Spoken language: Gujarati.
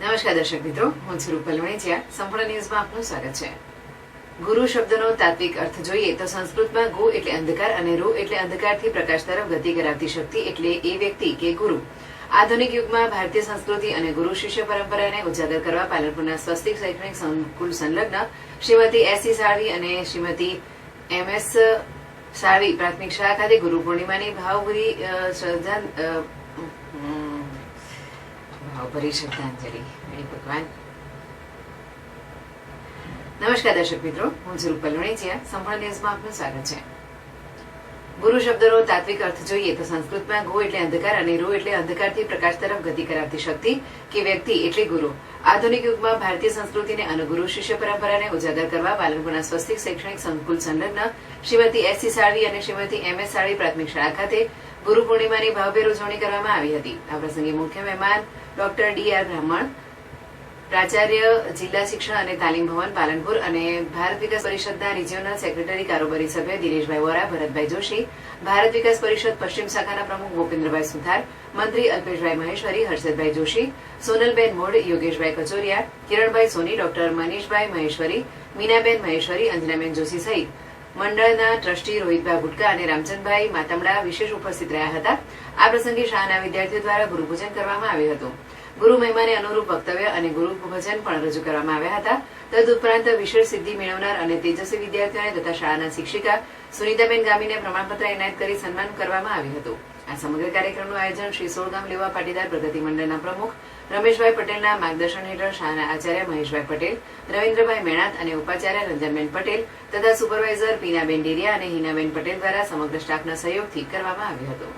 નમસ્કાર દર્શક મિત્રો, હું છું રૂપલ સંપૂર્ણ ન્યૂઝમાં આપનું સ્વાગત છે. ગુરુ શબ્દનો તાત્વિક અર્થ જોઈએ તો સંસ્કૃતમાં ગુ એટલે અંધકાર અને રૂ એટલે અંધકારથી પ્રકાશ તરફ ગતિ કરાવતી શક્તિ એટલે એ વ્યક્તિ કે ગુરુ. આધુનિક યુગમાં ભારતીય સંસ્કૃતિ અને ગુરુ શિષ્ય પરંપરાને ઉજાગર કરવા પાલનપુરના સ્વસ્તિક શૈક્ષણિક સંકુલ સંલગ્ન શ્રીમતી એસ સાળવી અને શ્રીમતી એમ એસ સાળવી પ્રાથમિક શાળા ખાતે ગુરુ પૂર્ણિમાની ભાવભૂરી શ્રદ્ધા હમ, શ્રદ્ધાંજલિ. હે ભગવાન. નમસ્કાર દર્શક મિત્રો હું છું રૂપલ વણેચિયા સંભળ ન્યૂઝમાં આપનું સ્વાગત છે. ગુરુ શબ્દનો તાત્વિક અર્થ જોઈએ તો સંસ્કૃતમાં ગો એટલે અંધકાર અને રુ એટલે અંધકારથી પ્રકાશ તરફ ગતિ કરાવતી શક્તિ કે વ્યક્તિ એટલે ગુરુ. આધુનિક યુગમાં ભારતીય સંસ્કૃતિને અનુગુરુ શિષ્ય પરંપરાને ઉજાગર કરવા બાલકોના સ્વસ્તિક શૈક્ષણિક સંકુલ સંલગ્ન શ્રીમતી એસ સી સાળવી અને શ્રીમતી એમ એસ સાળવી પ્રાથમિક શાળા ખાતે ગુરુ પૂર્ણિમાની ભાવભેર ઉજવણી કરવામાં આવી હતી. આ પ્રસંગે મુખ્ય મહેમાન ડોક્ટર ડી આર બ્રાહ્મણ પ્રાચાર્ય જિલ્લા શિક્ષણ અને તાલીમ ભવન પાલનપુર અને ભારત વિકાસ પરિષદના રિજિયોનલ સેક્રેટરી કારોબારી સભ્ય દિનેશભાઈ વોરા, ભરતભાઈ જોશી, ભારત વિકાસ પરિષદ પશ્ચિમ શાખાના પ્રમુખ ભૂપેન્દ્રભાઈ સુથાર, મંત્રી અલ્પેશભાઈ મહેશ્વરી, હર્ષદભાઈ જોશી, સોનલબેન મોડ યોગેશભાઈ કચોરિયા, કિરણભાઈ સોની, ડોક્ટર મનીષભાઈ મહેશ્વરી, મીનાબેન મહેશ્વરી, અંજનાબેન જોશી સહિત મંડળના ટ્રસ્ટી રોહિતભાઈ ગુટકા અને રામચંદભાઈ માતમડા વિશેષ ઉપસ્થિત રહ્યા હતા. આ પ્રસંગે શાળાના વિદ્યાર્થીઓ દ્વારા ગુરુપૂજન કરવામાં આવ્યું હતું. ગુરુ મહિમાને અનુરૂપ વક્તવ્ય અને ગુરુ ભજન પણ રજૂ કરવામાં આવ્યા હતા. તદઉપરાંત વિશેષ સિદ્ધિ મેળવનાર અને તેજસ્વી વિદ્યાર્થીઓને તથા શાળાના શિક્ષિકા સુનિતાબેન ગામીને પ્રમાણપત્ર એનાયત કરી સન્માન કરવામાં આવ્યું હતું. આ સમગ્ર કાર્યક્રમનું આયોજન શ્રી સોળગામ લેવા પાટીદાર પ્રગતિ મંડળના પ્રમુખ રમેશભાઈ પટેલના માર્ગદર્શન હેઠળ શાળાના આચાર્ય મહેશભાઈ પટેલ, રવિન્દ્રભાઈ મેણાત અને ઉપાચાર્ય રંજનબેન પટેલ તથા સુપરવાઇઝર પીનાબેન ડેરિયા અને હિનાબેન પટેલ દ્વારા સમગ્ર સ્ટાફના સહયોગથી કરવામાં આવ્યું હતું.